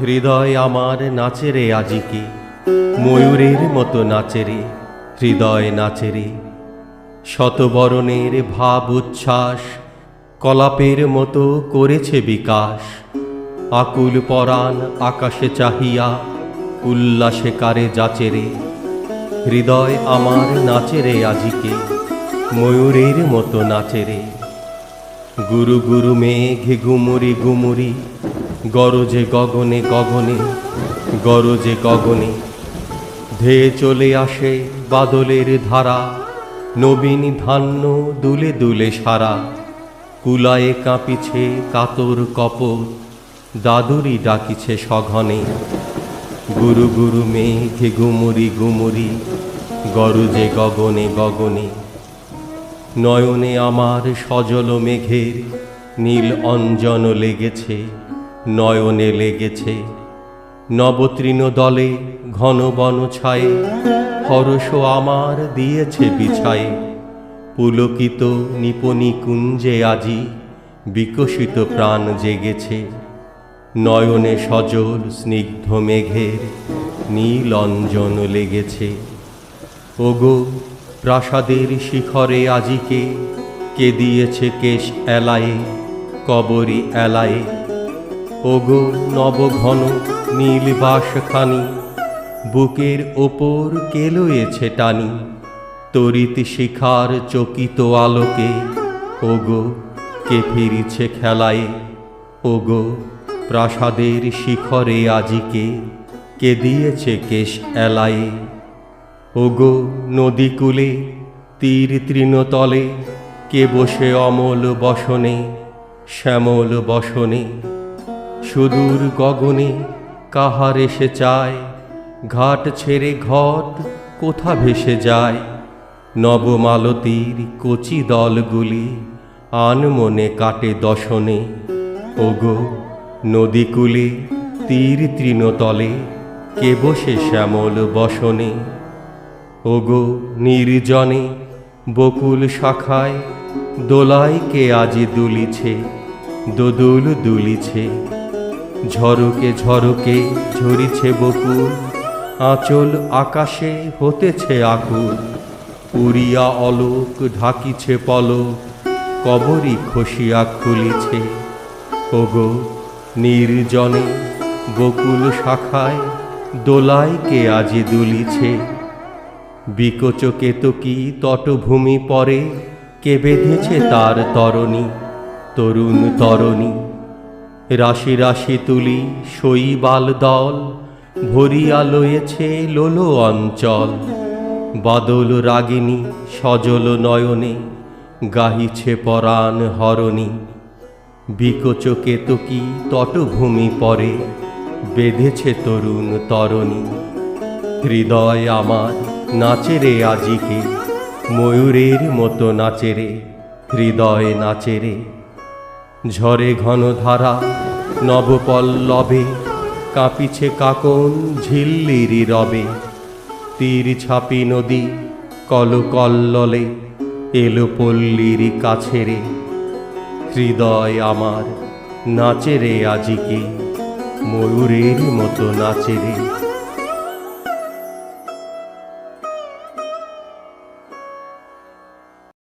হৃদয় আমার নাচে রে আজিকে ময়ূরের মতো নাচে রে, হৃদয় নাচে রে। শতবরণের ভাব উচ্ছ্বাস, কলাপের মতো করেছে বিকাশ। আকুল পরাণ আকাশে চাহিয়া উল্লাসে কারে যাচে রে। হৃদয় আমার নাচে রে আজিকে ময়ূরের মতো নাচে রে। গুরু গুরু মেঘে গুমুরি গুমুরি গরজে গগনে গগনে গরজে গগনে। ধেয়ে চলে আসে বাদলের ধারা, নবীন ধান্য দুলে দুলে সারা। কুলায়ে কাঁপিছে কাতর কপর দাদুরি ডাকিছে সঘনে। গুরু গুরু মেঘে গুমুরি গুমুরি গরজে গগনে গগনে। নয়নে আমার সজল মেঘের নীল অঞ্জন লেগেছে, নয়নে লেগেছে। নবতৃণ দলে ঘন বন ছায়ে হরস আমার দিয়েছে বিছায়ে। পুলকিত নিপনি কুঞ্জে আজি বিকশিত প্রাণ জেগেছে। নয়নে সজল স্নিগ্ধ মেঘের নীল অঞ্জন লেগেছে। ওগো প্রাসাদের শিখরে আজিকে, কে দিয়েছে কেশ এলায়ে, কবরি এলায়ে। ওগো নবঘন নীল বাসখানি, বুকের ওপর কে লয়েছে টানি? তরিত শিখার চকিত আলোকে, ওগো কে ফিরিছে খেলায়? ওগো প্রাসাদের শিখরে আজিকে, কে দিয়েছে কেশ এলায়ে? ওগো নদীকূলে তীর তৃণতলে কে বসে অমল বসনে, শ্যামল বসনে? সুদূর গগনে কাহার এসে চায়, ঘাট ছেড়ে ঘট কোথা ভেসে যায়? নবমালতীর কচি দলগুলি আনমনে কাটে দশনে। ওগো নদীকূলে তীর তৃণতলে কে বসে শ্যামল বসনে? ওগো নির্জনে বকুল শাখায়, দোলায় কে আজি দুলিছে, দোদুল দুলিছে। ঝরকে ঝরকে ঝরিছে বকুল, আঁচল আকাশে হতেছে আকুল। উড়িয়া অলোক ঢাকিছে পলক, কবরই খসিয়া খুলিছে। ওগো নির্জনে বকুল শাখায়, দোলায় কে আজি দুলিছে বিকচকে তো কি তটভূমি পরে কে বেঁধেছে তার তরণী? তরুণ তরণী। রাশি রাশি তুলি শৈবাল দল ভরিয়া লয়েছে লোলো অঞ্চল। বাদল রাগিনী সজল নয়নে, গাহিছে পরাণ হরণী। বিকচকে তো কি তটভূমি পরে বেঁধেছে তরুণ তরণী। হৃদয় আমার নাচেরে আজিকে ময়ূরের মতো নাচেরে হৃদয় নাচেরে ঝরে ঘন ধারা নবপল্লবে, কাঁপিছে কাকন ঝিল্লিরি রবে। তীর ছাপি নদী কলকল্ললে এলো পল্লীর কাছেরে হৃদয় আমার নাচেরে আজিকে ময়ূরের মতো নাচেরে